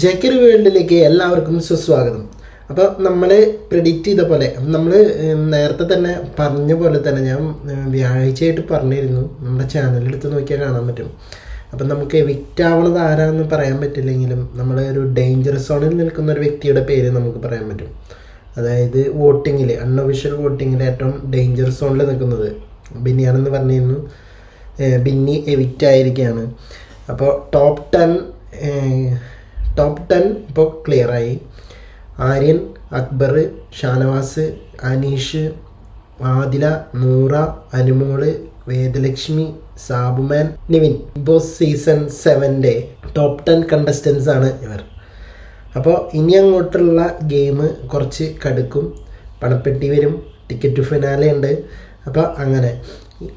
Zucker വേൾഡിലേക്ക് എല്ലാവർക്കും സുസ്വാഗതം. അപ്പോൾ നമ്മൾ പ്രിഡിക്റ്റ് ചെയ്ത പോലെ നമ്മൾ നേരത്തെ തന്നെ പറഞ്ഞ പോലെ തന്നെ ഞാൻ വ്യാഴാഴ്ചയായിട്ട് പറഞ്ഞിരുന്നു. നമ്മുടെ ചാനലെടുത്ത് നോക്കിയാൽ കാണാൻ പറ്റും. അപ്പം നമുക്ക് എവിക്റ്റ് ആരാന്ന് പറയാൻ പറ്റില്ലെങ്കിലും നമ്മൾ ഒരു ഡേഞ്ചർ സോണിൽ നിൽക്കുന്ന ഒരു വ്യക്തിയുടെ പേര് നമുക്ക് പറയാൻ പറ്റും. അതായത് വോട്ടിങ്ങിൽ അൺഒഫീഷ്യൽ വോട്ടിങ്ങിൽ ഏറ്റവും ഡേഞ്ചർ സോണിൽ നിൽക്കുന്നത് ബിന്നിയാണെന്ന് പറഞ്ഞിരുന്നു. ബിന്നി എവിക്റ്റ് ആയിരിക്കുകയാണ് അപ്പോൾ ടോപ്പ് ടെൻ ടോപ്പ് ടെൻ ഇപ്പോൾ ക്ലിയറായി ആര്യൻ അക്ബർ ഷാനവാസ് അനീഷ് ആദില നൂറ അനുമോൾ വേദലക്ഷ്മി സാബുമാൻ നിവിൻ. ബോസ് സീസൺ സെവന്റെ ടോപ്പ് ടെൻ കണ്ടസ്റ്റൻസ് ആണ് ഇവർ. അപ്പോൾ ഇനി അങ്ങോട്ടുള്ള ഗെയിം കുറച്ച് കടുക്കും പണപ്പെട്ടി വരും ടിക്കറ്റ് ഫിനാലെ ഉണ്ട്. അപ്പോൾ അങ്ങനെ.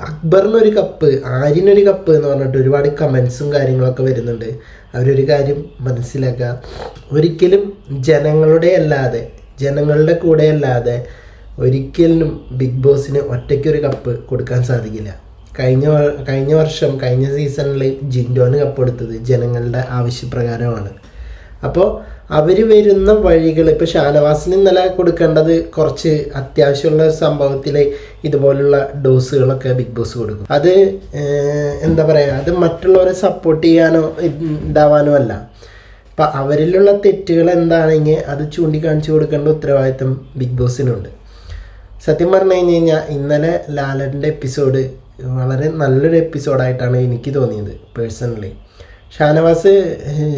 അക്ബറിനൊരു കപ്പ് ആര്യനൊരു കപ്പ് എന്ന് പറഞ്ഞിട്ട് ഒരുപാട് കമൻസും കാര്യങ്ങളൊക്കെ വരുന്നുണ്ട്. അവരൊരു കാര്യം മനസ്സിലാക്കുക. ഒരിക്കലും ജനങ്ങളുടെ അല്ലാതെ ജനങ്ങളുടെ കൂടെ അല്ലാതെ ഒരിക്കലും ബിഗ് ബോസിന് ഒറ്റയ്ക്കൊരു കപ്പ് കൊടുക്കാൻ സാധിക്കില്ല. കഴിഞ്ഞ കഴിഞ്ഞ വർഷം കഴിഞ്ഞ സീസണിൽ ജിൻഡോന് കപ്പ് കൊടുത്തത് ജനങ്ങളുടെ ആവശ്യപ്രകാരമാണ്. അപ്പോൾ അവർ വരുന്ന വഴികൾ ഇപ്പോൾ ഷാനവാസിന് ഇന്നലെ കൊടുക്കേണ്ടത് കുറച്ച് അത്യാവശ്യമുള്ള ഒരു സംഭവത്തിൽ ഇതുപോലുള്ള ഡോസുകളൊക്കെ ബിഗ് ബോസ് കൊടുക്കും. അത് എന്താ പറയുക അത് മറ്റുള്ളവരെ സപ്പോർട്ട് ചെയ്യാനോ ഉണ്ടാവാനോ അല്ല. അപ്പം അവരിലുള്ള തെറ്റുകൾ എന്താണെങ്കിൽ അത് ചൂണ്ടിക്കാണിച്ചു കൊടുക്കേണ്ട ഉത്തരവാദിത്തം ബിഗ് ബോസിനുണ്ട്. സത്യം പറഞ്ഞു കഴിഞ്ഞ് കഴിഞ്ഞാൽ ഇന്നലെ ലാലന്റെ എപ്പിസോഡ് വളരെ നല്ലൊരു എപ്പിസോഡായിട്ടാണ് എനിക്ക് തോന്നിയത് പേഴ്സണലി. ഷാനവാസ്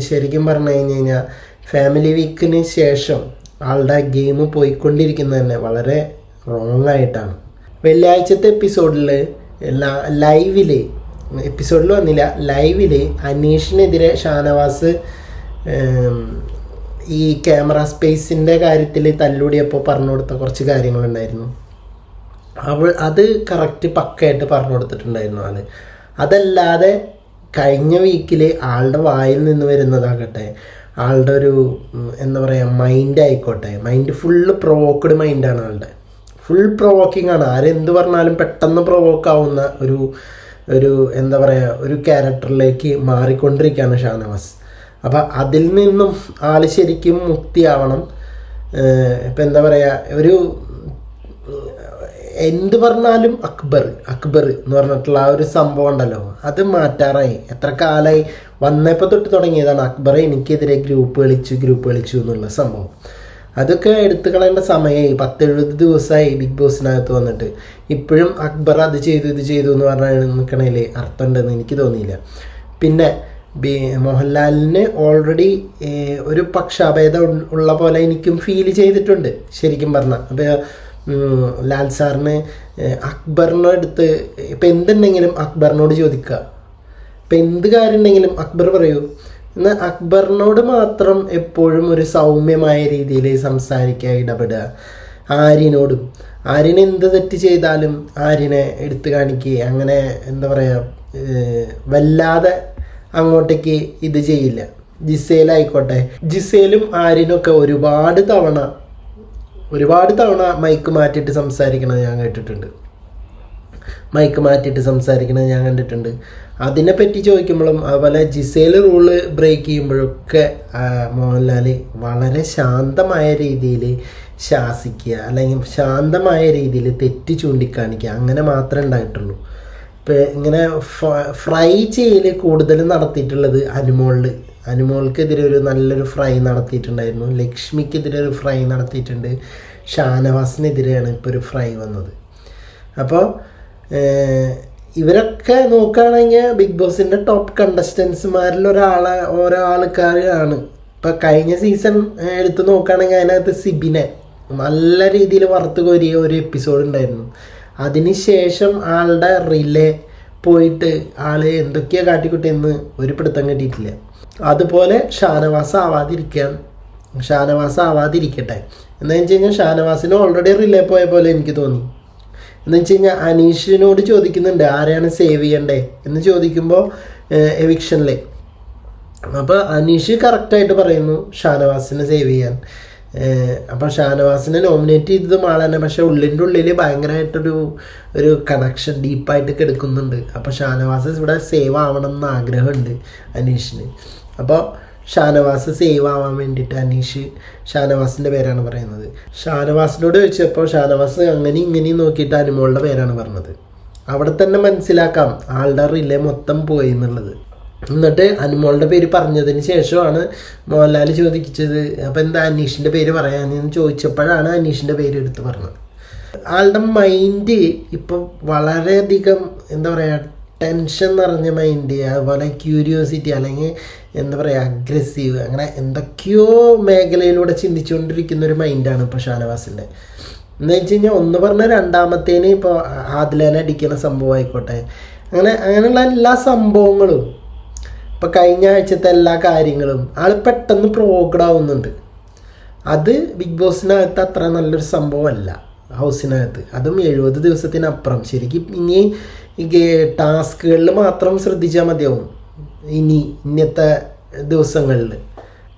ശരിക്കും പറഞ്ഞു കഴിഞ്ഞ് കഴിഞ്ഞാൽ ഫാമിലി വീക്കിന് ശേഷം ആളുടെ ഗെയിം പോയിക്കൊണ്ടിരിക്കുന്നത് തന്നെ വളരെ റോങ് ആയിട്ടാണ്. വെള്ളിയാഴ്ചത്തെ എപ്പിസോഡിൽ ലൈവിൽ എപ്പിസോഡിൽ വന്നില്ല ലൈവിൽ അനീഷിനെതിരെ ഷാനവാസ് ഈ ക്യാമറ സ്പേസിന്റെ കാര്യത്തിൽ തല്ലൂടിയപ്പോൾ പറഞ്ഞു കൊടുത്ത കുറച്ച് കാര്യങ്ങളുണ്ടായിരുന്നു. അവൾ അത് കറക്റ്റ് പക്കയായിട്ട് പറഞ്ഞു കൊടുത്തിട്ടുണ്ടായിരുന്നു ആൾ. അതല്ലാതെ കഴിഞ്ഞ വീക്കിൽ ആളുടെ വായിൽ നിന്ന് വരുന്നതാകട്ടെ ആളുടെ ഒരു എന്താ പറയുക മൈൻഡ് ആയിക്കോട്ടെ. മൈൻഡ് ഫുള്ള് പ്രൊവോക്കഡ് മൈൻഡാണ് ആളുടെ. ഫുൾ പ്രൊവോക്കിംഗ് ആണ്. ആരെന്ത് പറഞ്ഞാലും പെട്ടെന്ന് പ്രൊവോക്ക് ആവുന്ന ഒരു ഒരു എന്താ പറയുക ഒരു ക്യാരക്ടറിലേക്ക് മാറിക്കൊണ്ടിരിക്കുകയാണ് ഷാനവാസ്. അപ്പോൾ അതിൽ നിന്നും ആൾ ശരിക്കും മുക്തിയാവണം. ഇപ്പം എന്താ പറയുക ഒരു എന്ത് പറഞ്ഞാലും അക്ബർ അക്ബർ എന്ന് പറഞ്ഞിട്ടുള്ള ആ ഒരു സംഭവം ഉണ്ടല്ലോ. അത് മാറ്റാറായി. എത്ര കാലമായി വന്നപ്പോൾ തൊട്ട് തുടങ്ങിയതാണ്. അക്ബർ എനിക്കെതിരെ ഗ്രൂപ്പ് കളിച്ചു ഗ്രൂപ്പ് കളിച്ചു എന്നുള്ള സംഭവം. അതൊക്കെ എടുത്തു കളയേണ്ട സമയമായി. പത്തെഴുപത് ദിവസമായി ബിഗ് ബോസിനകത്ത് വന്നിട്ട്. ഇപ്പോഴും അക്ബർ അത് ചെയ്തു ഇത് ചെയ്തു എന്ന് പറഞ്ഞാൽ നിൽക്കണേൽ അർത്ഥമുണ്ടെന്ന് എനിക്ക് തോന്നിയില്ല. പിന്നെ ബി മോഹൻലാലിന് ഓൾറെഡി ഒരു പക്ഷാഭേദം ഉള്ള പോലെ എനിക്കും ഫീൽ ചെയ്തിട്ടുണ്ട്. ശരിക്കും പറഞ്ഞാൽ അപ്പോൾ ലാൽ സാറിന് അടുത്ത് ഇപ്പം എന്തുണ്ടെങ്കിലും അക്ബറിനോട് ചോദിക്കുക ഇപ്പം എന്ത് കാര്യമുണ്ടെങ്കിലും അക്ബർ പറയൂ. എന്നാൽ അക്ബറിനോട് മാത്രം എപ്പോഴും ഒരു സൗമ്യമായ രീതിയിൽ സംസാരിക്കുക ഇടപെടുക. ആര്യനോടും. ആര്യൻ എന്ത് തെറ്റ് ചെയ്താലും ആര്യനെ എടുത്തു കാണിക്കുക അങ്ങനെ എന്താ പറയുക വല്ലാതെ അങ്ങോട്ടേക്ക് ഇത് ചെയ്യില്ല. ജിസേലായിക്കോട്ടെ. ജിസേലും ആര്യനൊക്കെ ഒരുപാട് തവണ ഒരുപാട് തവണ മൈക്ക് മാറ്റിയിട്ട് സംസാരിക്കണത് ഞാൻ കേട്ടിട്ടുണ്ട്. മൈക്ക് മാറ്റിയിട്ട് സംസാരിക്കണത് ഞാൻ കണ്ടിട്ടുണ്ട്. അതിനെപ്പറ്റി ചോദിക്കുമ്പോഴും അതുപോലെ ജിസേൽ റൂൾ ബ്രേക്ക് ചെയ്യുമ്പോഴൊക്കെ മോഹൻലാൽ വളരെ ശാന്തമായ രീതിയിൽ ശാസിക്കുക അല്ലെങ്കിൽ ശാന്തമായ രീതിയിൽ തെറ്റ് ചൂണ്ടിക്കാണിക്കുക അങ്ങനെ മാത്രമേ ഉണ്ടായിട്ടുള്ളൂ. ഇപ്പം ഇങ്ങനെ ഫ്രൈ ചെയ്യൽ കൂടുതൽ നടത്തിയിട്ടുള്ളത് അനുമോളിൽ അനുമോൾക്കെതിരെ ഒരു നല്ലൊരു ഫ്രൈ നടത്തിയിട്ടുണ്ടായിരുന്നു. ലക്ഷ്മിക്കെതിരെ ഒരു ഫ്രൈ നടത്തിയിട്ടുണ്ട്. ഷാനവാസിനെതിരെയാണ് ഇപ്പോൾ ഒരു ഫ്രൈ വന്നത്. അപ്പോൾ ഇവരൊക്കെ നോക്കുകയാണെങ്കിൽ ബിഗ് ബോസിന്റെ ടോപ്പ് കണ്ടസ്റ്റൻസുമാരിൽ ഒരാളെ ഓരോ ആൾക്കാരാണ് ഇപ്പം കഴിഞ്ഞ സീസൺ എടുത്ത് നോക്കുകയാണെങ്കിൽ അതിനകത്ത് സിബിനെ നല്ല രീതിയിൽ വറുത്ത് കോരിയ ഒരു എപ്പിസോഡ് ഉണ്ടായിരുന്നു. അതിനുശേഷം ആളുടെ റിലേ പോയിട്ട് ആൾ എന്തൊക്കെയാണ് കാട്ടിക്കുട്ടിയെന്ന് ഒരു പിടുത്തം കിട്ടിയിട്ടില്ല. അതുപോലെ ഷാനവാസ് ആവാതിരിക്കാൻ ഷാനവാസ് ആവാതിരിക്കട്ടെ എന്ന് വെച്ച് കഴിഞ്ഞാൽ ഷാനവാസിന് ഓൾറെഡി റിലേ പോയ പോലെ എനിക്ക് തോന്നി. എന്ന് വെച്ച് കഴിഞ്ഞാൽ അനീഷിനോട് ചോദിക്കുന്നുണ്ട് ആരെയാണ് സേവ് ചെയ്യണ്ടേ? എന്ന് ചോദിക്കുമ്പോൾ എവിക്ഷനിലെ. അപ്പോൾ അനീഷ് കറക്റ്റായിട്ട് പറയുന്നു ഷാനവാസിനെ സേവ് ചെയ്യാൻ. അപ്പോൾ ഷാനവാസിനെ നോമിനേറ്റ് ചെയ്തത് തന്നെ പക്ഷേ ഉള്ളിന്റെ ഉള്ളിൽ ഭയങ്കരമായിട്ടൊരു ഒരു കണക്ഷൻ ഡീപ്പായിട്ട് കിടക്കുന്നുണ്ട്. അപ്പോൾ ഷാനവാസ് ഇവിടെ സേവ് ആവണം എന്ന് ആഗ്രഹമുണ്ട് അനീഷിന്. അപ്പോൾ ഷാനവാസ് സേവ് ആവാൻ വേണ്ടിയിട്ട് അനീഷ് ഷാനവാസിന്റെ പേരാണ് പറയുന്നത്. ഷാനവാസിനോട് ചോദിച്ചപ്പോൾ ഷാനവാസ് അങ്ങനെ ഇങ്ങനെയും നോക്കിയിട്ട് അനുമോളുടെ പേരാണ് പറഞ്ഞത്. അവിടെ തന്നെ മനസ്സിലാക്കാം ആളുടെ റിലേ മൊത്തം പോയി എന്നുള്ളത്. എന്നിട്ട് അനുമോളുടെ പേര് പറഞ്ഞതിന് ശേഷമാണ് മോഹൻലാൽ ചോദിച്ചത് അപ്പോൾ എന്താ അനീഷിന്റെ പേര് പറയാനെന്ന് ചോദിച്ചപ്പോഴാണ് അനീഷിന്റെ പേര് എടുത്ത് പറഞ്ഞത്. ആളുടെ മൈൻഡ് ഇപ്പം വളരെയധികം എന്താ പറയുക ടെൻഷൻ നിറഞ്ഞ മൈൻഡ് അതുപോലെ ക്യൂരിയോസിറ്റി അല്ലെങ്കിൽ എന്താ പറയുക അഗ്രസീവ് അങ്ങനെ എന്തൊക്കെയോ മേഖലയിലൂടെ ചിന്തിച്ചുകൊണ്ടിരിക്കുന്ന ഒരു മൈൻഡാണ് ഇപ്പോൾ ഷാനവാസിന്റെ എന്ന് വെച്ച് കഴിഞ്ഞാൽ ഒന്ന് പറഞ്ഞ രണ്ടാമത്തേന് ഇപ്പോൾ ആദിലേനെ അടിക്കുന്ന സംഭവം ആയിക്കോട്ടെ. അങ്ങനെ അങ്ങനെയുള്ള എല്ലാ സംഭവങ്ങളും ഇപ്പം കഴിഞ്ഞ ആഴ്ചത്തെ എല്ലാ കാര്യങ്ങളും ആൾ പെട്ടെന്ന് പ്രോഗ്ഡ് ആവുന്നുണ്ട്. അത് ബിഗ് ബോസിനകത്ത് അത്ര നല്ലൊരു സംഭവമല്ല. ഹൗസിനകത്ത്. അതും എഴുപത് ദിവസത്തിനപ്പുറം. ശരിക്കും ഇനി ടാസ്കുകളിൽ മാത്രം ശ്രദ്ധിച്ചാൽ മതിയാവും. ഇനി ഇന്നത്തെ ദിവസങ്ങളിൽ.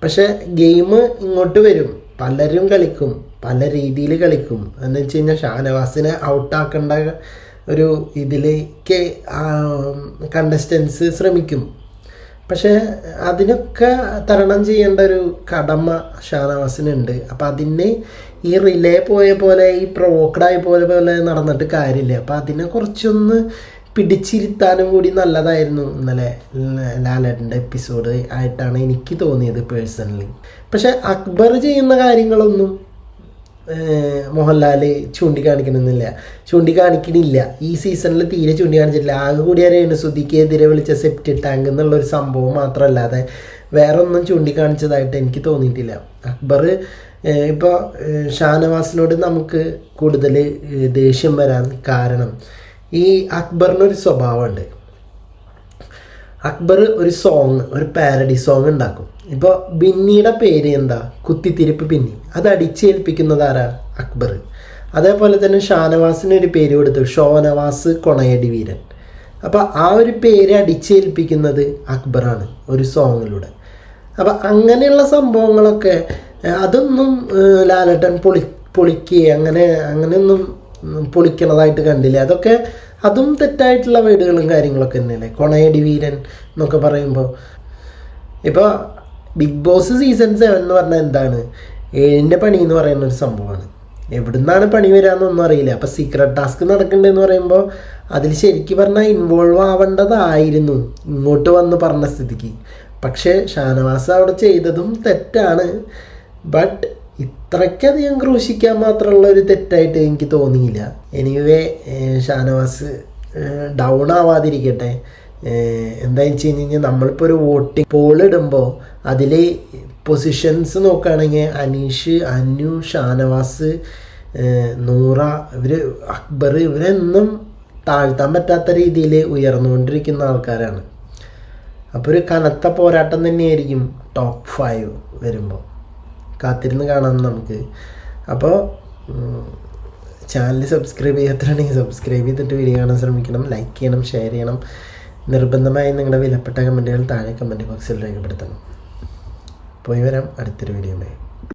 പക്ഷേ ഗെയിം ഇങ്ങോട്ട് വരും. പലരും കളിക്കും. പല രീതിയിൽ കളിക്കും. എന്ന് വെച്ച് കഴിഞ്ഞാൽ ഷാനവാസിനെ ഔട്ടാക്കേണ്ട ഒരു ഇതിലേക്ക് കണ്ടസ്റ്റൻസ് ശ്രമിക്കും. പക്ഷേ അതിനൊക്കെ തരണം ചെയ്യേണ്ട ഒരു കടമ ഷാനവാസിനുണ്ട്. അപ്പം അതിന് ഈ റിലേ പോയ പോലെ ഈ പ്രൊവോക്കഡായ പോലെ പോലെ നടന്നിട്ട് കാര്യമില്ല. അപ്പം അതിനെ കുറച്ചൊന്ന് പിടിച്ചിരുത്താനും കൂടി നല്ലതായിരുന്നു ഇന്നലെ ലാലേട്ടന്റെ എപ്പിസോഡ് ആയിട്ടാണ് എനിക്ക് തോന്നിയത് പേഴ്സണലി. പക്ഷേ അക്ബർ ചെയ്യുന്ന കാര്യങ്ങളൊന്നും മോഹൻലാൽ ചൂണ്ടിക്കാണിക്കണമെന്നില്ല ചൂണ്ടിക്കാണിക്കണില്ല. ഈ സീസണിൽ തീരെ ചൂണ്ടിക്കാണിച്ചിട്ടില്ല. ആകെ കൂടി സുധിക്കെതിരെ വിളിച്ച സെപ്റ്റ് ടാങ്ക് എന്നുള്ളൊരു സംഭവം മാത്രമല്ലാതെ വേറെ ഒന്നും ചൂണ്ടിക്കാണിച്ചതായിട്ട് എനിക്ക് തോന്നിയിട്ടില്ല. അക്ബർ ഇപ്പോൾ ഷാനവാസിനോട് നമുക്ക് കൂടുതൽ ദേഷ്യം വരാൻ കാരണം ഈ അക്ബറിനൊരു സ്വഭാവമുണ്ട്. അക്ബർ ഒരു സോങ് ഒരു പാരഡി സോങ് ഉണ്ടാക്കും. ഇപ്പോൾ ബിന്നിയുടെ പേര് എന്താ? കുത്തിത്തിരിപ്പ് ബിന്നി. അത് അടിച്ചേൽപ്പിക്കുന്നത് ആരാ? അക്ബർ. അതേപോലെ തന്നെ ഷാനവാസിന് ഒരു പേര് കൊടുത്തു. ഷോനവാസ് കൊണയടി വീരൻ. അപ്പോൾ ആ ഒരു പേര് അടിച്ചേൽപ്പിക്കുന്നത് അക്ബറാണ് ഒരു സോങ്ങിലൂടെ അപ്പോൾ അങ്ങനെയുള്ള സംഭവങ്ങളൊക്കെ അതൊന്നും ലാലട്ടൻ പൊളി പൊളിക്കുക അങ്ങനെ അങ്ങനെയൊന്നും പൊളിക്കണതായിട്ട് കണ്ടില്ല? അതൊക്കെ അതും തെറ്റായിട്ടുള്ള വീടുകളും കാര്യങ്ങളൊക്കെ തന്നെയല്ലേ? കൊണയടി വീരൻ എന്നൊക്കെ പറയുമ്പോൾ ഇപ്പോൾ ബിഗ് ബോസ് സീസൺ സെവൻ എന്ന് പറഞ്ഞാൽ എന്താണ്? ഏഴിന്റെ പണി എന്ന് പറയുന്ന ഒരു സംഭവമാണ്. എവിടുന്നാണ് പണി വരാമെന്നൊന്നും അറിയില്ല. അപ്പോൾ സീക്രട്ട് ടാസ്ക് നടക്കേണ്ടതെന്ന് പറയുമ്പോൾ അതിൽ ശരിക്കും പറഞ്ഞാൽ ഇൻവോൾവ് ആവേണ്ടതായിരുന്നു. ഇങ്ങോട്ട് വന്ന് പറഞ്ഞ സ്ഥിതിക്ക്. പക്ഷേ ഷാനവാസ് അവിടെ ചെയ്തതും തെറ്റാണ്. ബട്ട് ഇത്രയ്ക്കധികം ക്രൂശിക്കാൻ മാത്രമുള്ള ഒരു തെറ്റായിട്ട് എനിക്ക് തോന്നിയില്ല. എനിവേ ഷാനവാസ് ഡൗൺ ആവാതിരിക്കട്ടെ എന്താ വെച്ച് കഴിഞ്ഞ് കഴിഞ്ഞാൽ നമ്മളിപ്പോൾ ഒരു വോട്ടിംഗ് പോൾ ഇടുമ്പോൾ അതിൽ പൊസിഷൻസ് നോക്കുകയാണെങ്കിൽ അനീഷ് അനു ഷാനവാസ് നൂറ ഇവർ അക്ബർ ഇവരെന്നും താഴ്ത്താൻ പറ്റാത്ത രീതിയിൽ ഉയർന്നുകൊണ്ടിരിക്കുന്ന ആൾക്കാരാണ്. അപ്പോൾ ഒരു കനത്ത പോരാട്ടം തന്നെയായിരിക്കും ടോപ്പ് ഫൈവ് വരുമ്പോൾ കാത്തിരുന്ന് കാണാം നമുക്ക്. അപ്പോൾ ചാനൽ സബ്സ്ക്രൈബ് ചെയ്യാത്തതാണെങ്കിൽ സബ്സ്ക്രൈബ് ചെയ്തിട്ട് വീഡിയോ കാണാൻ ശ്രമിക്കണം ലൈക്ക് ചെയ്യണം ഷെയർ ചെയ്യണം. നിർബന്ധമായും നിങ്ങളുടെ വിലപ്പെട്ട കമന്റുകൾ താഴെ കമന്റ് ബോക്സിൽ രേഖപ്പെടുത്തണം. പോയി വരാം അടുത്തൊരു വീഡിയോ